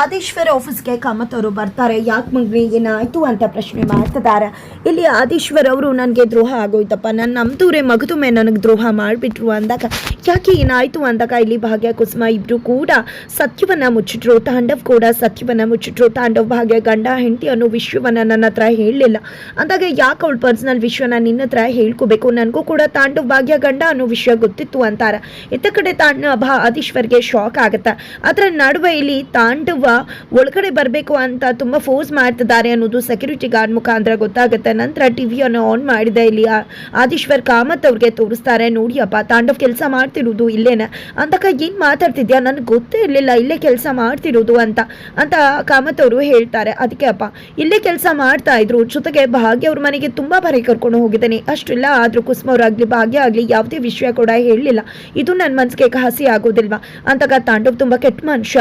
ಆದೇಶ್ವರ ಆಫೀಸ್ಗೆ ಕಾಮತ್ ಅವರು ಬರ್ತಾರೆ. ಯಾಕೆ ಮಗನಿ ಏನಾಯಿತು ಅಂತ ಪ್ರಶ್ನೆ ಮಾಡ್ತಿದ್ದಾರೆ. ಇಲ್ಲಿ ಆದೇಶ್ವರ್ ಅವರು, ನನಗೆ ದ್ರೋಹ ಆಗೋಯ್ತಪ್ಪ. ನನ್ನ ನಮ್ದೂರೇ ಮಗದುಮೆ ನನಗೆ ದ್ರೋಹ ಮಾಡಿಬಿಟ್ರು ಅಂದಾಗ, ಯಾಕೆ ಏನಾಯ್ತು ಅಂದಾಗ, ಇಲ್ಲಿ ಭಾಗ್ಯ, ಕುಸುಮ ಇಬ್ರು ಕೂಡ ಸತ್ಯವನ್ನ ಮುಚ್ಚಿಟ್ರು. ತಾಂಡವ್ ಕೂಡ ಸತ್ಯವನ್ನ ಮುಚ್ಚಿಟ್ರು. ತಾಂಡವ್, ಭಾಗ್ಯ, ಗಂಡ, ಹೆಂಡತಿ ಅನ್ನೋ ವಿಶ್ವವನ್ನು ನನ್ನ ಹತ್ರ ಹೇಳಲಿಲ್ಲ. ಅಂದಾಗ ಯಾಕೆ ಅವಳು ಪರ್ಸನಲ್ ವಿಷಯನ ನಿನ್ನ ಹತ್ರ ಹೇಳ್ಕೋಬೇಕು? ನನಗೂ ಕೂಡ ತಾಂಡವ್, ಭಾಗ್ಯ, ಗಂಡ ಅನ್ನೋ ವಿಷಯ ಗೊತ್ತಿತ್ತು ಅಂತಾರೆ. ಇತ್ತ ಕಡೆ ತಾಂಡ ಆದೀಶ್ವರ್ಗೆ ಶಾಕ್ ಆಗುತ್ತೆ. ಅದರ ನಡುವೆ ಇಲ್ಲಿ ತಾಂಡವ ಒಳಗಡೆ ಬರಬೇಕು ಅಂತ ತುಂಬ ಫೋರ್ಸ್ ಮಾಡ್ತಿದ್ದಾರೆ ಅನ್ನೋದು ಸೆಕ್ಯೂರಿಟಿ ಗಾರ್ಡ್ ಮುಖಾಂತರ ಗೊತ್ತಾಗುತ್ತೆ. ನಂತರ ಟಿವಿಯನ್ನು ಆನ್ ಮಾಡಿದೆ. ಇಲ್ಲಿ ಆದೀಶ್ವರ್ ಕಾಮತ್ ಅವ್ರಿಗೆ ತೋರಿಸ್ತಾರೆ. ನೋಡಿಯಪ್ಪ ತಾಂಡವ್ ಕೆಲಸ ಮಾಡ್ತಿರೋದು ಇಲ್ಲೇನ? ಅಂತಕ ಏನು ಮಾತಾಡ್ತಿದ್ಯಾ? ನನಗೆ ಗೊತ್ತೇ ಇರಲಿಲ್ಲ. ಇಲ್ಲೇ ಕೆಲಸ ಮಾಡ್ತಿರೋದು ಅಂತ ಅಂತ ಕಾಮತ್ ಅವರು ಹೇಳ್ತಾರೆ. ಅದಕ್ಕೆ, ಅಪ್ಪ, ಇಲ್ಲೇ ಕೆಲಸ ಮಾಡ್ತಾ ಇದ್ರು. ಜೊತೆಗೆ ಭಾಗ್ಯ ಅವ್ರ ಮನೆಗೆ ತುಂಬಾ ಬಾರಿ ಕರ್ಕೊಂಡು ಹೋಗಿದ್ದೇನೆ. ಅಷ್ಟಿಲ್ಲ, ಆದ್ರೂ ಕುಸುಮ ಅವರಾಗಲಿ ಭಾಗ್ಯ ಆಗ್ಲಿ ಯಾವುದೇ ವಿಷಯ ಕೂಡ ಹೇಳಲಿಲ್ಲ. ಇದು ನನ್ನ ಮನಸ್ಸಿಗೆ ಹಸಿ ಆಗೋದಿಲ್ವಾ ಅಂತಕ ತಾಂಡವ್ ತುಂಬಾ ಕೆಟ್ಟ ಮನುಷ್ಯ.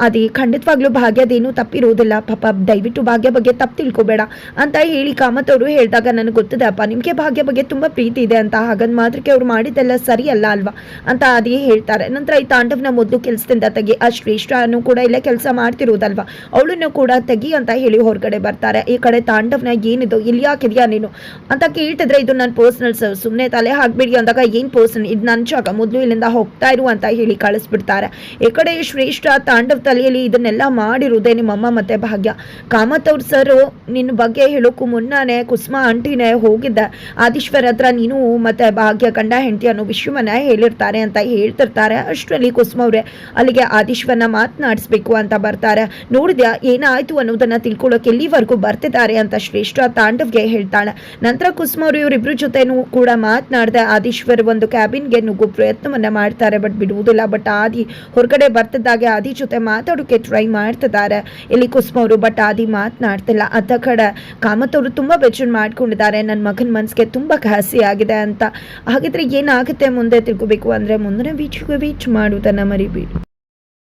ಅದೇ ಖಂಡಿತವಾಗ್ಲೂ ಭಾಗ್ಯದೇನು ತಪ್ಪಿರೋದಿಲ್ಲ ಪಾಪ ದಯವಿಟ್ಟು ಭಾಗ್ಯ ಬಗ್ಗೆ ತಪ್ಪು ತಿಳ್ಕೊಬೇಡ ಅಂತ ಹೇಳಿ ಕಾಮತ್ ಅವರು ಹೇಳಿದಾಗ ನನಗೆ ಗೊತ್ತಿದೆ, ಅಪ್ಪ, ನಿಮಗೆ ಭಾಗ್ಯ ಬಗ್ಗೆ ತುಂಬ ಪ್ರೀತಿ ಇದೆ ಅಂತ. ಹಾಗಂದ್ ಮಾತ್ರಕ್ಕೆ ಅವ್ರು ಮಾಡಿದ್ದೆಲ್ಲ ಸರಿ ಅಲ್ಲ ಅಲ್ವಾ? ಅಂತ ಅದೇ ಹೇಳ್ತಾರೆ. ನಂತರ ಈ ತಾಂಡವ್ನ ಮೊದಲು ಕೆಲಸದಿಂದ ತೆಗಿ ಆ ಶ್ರೇಷ್ಠನು ಕೂಡ ಇಲ್ಲೇ ಕೆಲಸ ಮಾಡ್ತಿರೋದಲ್ವಾ ಅವಳನ್ನು ಕೂಡ ತೆಗಿ ಅಂತ ಹೇಳಿ ಹೊರಗಡೆ ಬರ್ತಾರೆ. ಈ ಕಡೆ ತಾಂಡವ್ನ ಏನಿದು, ಇಲ್ಲಿ ಯಾಕಿದ್ಯಾ ನೀನು? ಅಂತ ಕೇಳ್ತಿದ್ರೆ, ಇದು ನನ್ನ ಪರ್ಸನಲ್ ಸರ್ ಸುಮ್ಮನೆ ತಲೆ ಹಾಕ್ಬಿಡಿ ಅಂದಾಗ, ಏನು ಪರ್ಸನ್ ಇದು ನನ್ನ ಜಾಗ. ಮೊದಲು ಇಲ್ಲಿಂದ ಹೋಗ್ತಾ ಇರು ಅಂತ ಹೇಳಿ ಕಳಿಸ್ಬಿಡ್ತಾರೆ. ಈ ಕಡೆ ಶ್ರೇಷ್ಠ ತಾಂಡವ್ ತಲೆಯಲ್ಲಿ ಇದನ್ನೆಲ್ಲ ಮಾಡಿರುವುದೇ ನಿಮ್ಮಮ್ಮ ಮತ್ತೆ ಭಾಗ್ಯ. ಕಾಮತ್ ಅವ್ರ ಸರ್ ನಿನ್ನ ಬಗ್ಗೆ ಹೇಳೋಕ್ಕೂ ಮುನ್ನಾನೇ ಕುಸುಮ ಆಂಟಿನೇ ಹೋಗಿದ್ದೆ. ಆದೀಶ್ವರ್ ಹತ್ರ ನೀನು ಮತ್ತೆ ಭಾಗ್ಯ ಗಂಡ ಹೆಂಡತಿ ಅನ್ನೋ ವಿಷಯವನ್ನ ಹೇಳಿರ್ತಾರೆ ಅಂತ ಹೇಳ್ತಿರ್ತಾರೆ. ಅಷ್ಟರಲ್ಲಿ ಕುಸುಮ ಅವ್ರೆ ಅಲ್ಲಿಗೆ ಆದೀಶ್ವರ್ನ ಮಾತನಾಡಿಸ್ಬೇಕು ಅಂತ ಬರ್ತಾರೆ. ನೋಡಿದ್ಯಾ ಏನಾಯ್ತು ಅನ್ನೋದನ್ನ ತಿಳ್ಕೊಳ್ಳೋಕೆ ಎಲ್ಲಿವರೆಗೂ ಬರ್ತಿದ್ದಾರೆ ಅಂತ ಶ್ರೇಷ್ಠ ತಾಂಡವ್ಗೆ ಹೇಳ್ತಾಳೆ. ನಂತರ ಕುಸುಮ ಅವರು ಇವರಿಬ್ರು ಜೊತೆನೂ ಕೂಡ ಮಾತನಾಡದೆ ಆದೀಶ್ವರ್ ಒಂದು ಕ್ಯಾಬಿನ್ಗೆ ನುಗ್ಗು ಪ್ರಯತ್ನವನ್ನ ಮಾಡ್ತಾರೆ, ಬಟ್ ಬಿಡುವುದಿಲ್ಲ. ಬಟ್ ಆದಿ ಹೊರಗಡೆ ಬರ್ತಿದ್ದಾಗೆ ಆದಿ ಜೊತೆ ಮಾತಾಡೋಕೆ ಟ್ರೈ ಮಾಡ್ತಿದ್ದಾರೆ. ಇಲ್ಲಿ ಕುಸುಮ ಅವರು ಬಟ್ ಆದಿ ಮಾತನಾಡ್ತಿಲ್ಲ. ಅತ್ತ ಕಡೆ ಕಾಮತ್ ಅವರು ತುಂಬಾ ಬೆಚ್ಚನ್ ಮಾಡ್ಕೊಂಡಿದ್ದಾರೆ. ನನ್ನ ಮಗನ ಮನಸ್ಸಿಗೆ ತುಂಬಾ ಕಾಸಿ ಆಗಿದೆ ಅಂತ. ಹಾಗಿದ್ರೆ ಏನಾಗುತ್ತೆ ಮುಂದೆ ತಿಳ್ಕೊಬೇಕು ಅಂದ್ರೆ ಮುಂದಿನ ಬೀಚ್ಗೆ ಬೀಚ್ ಮಾಡುವುದನ್ನು ಮರಿಬೇಡಿ.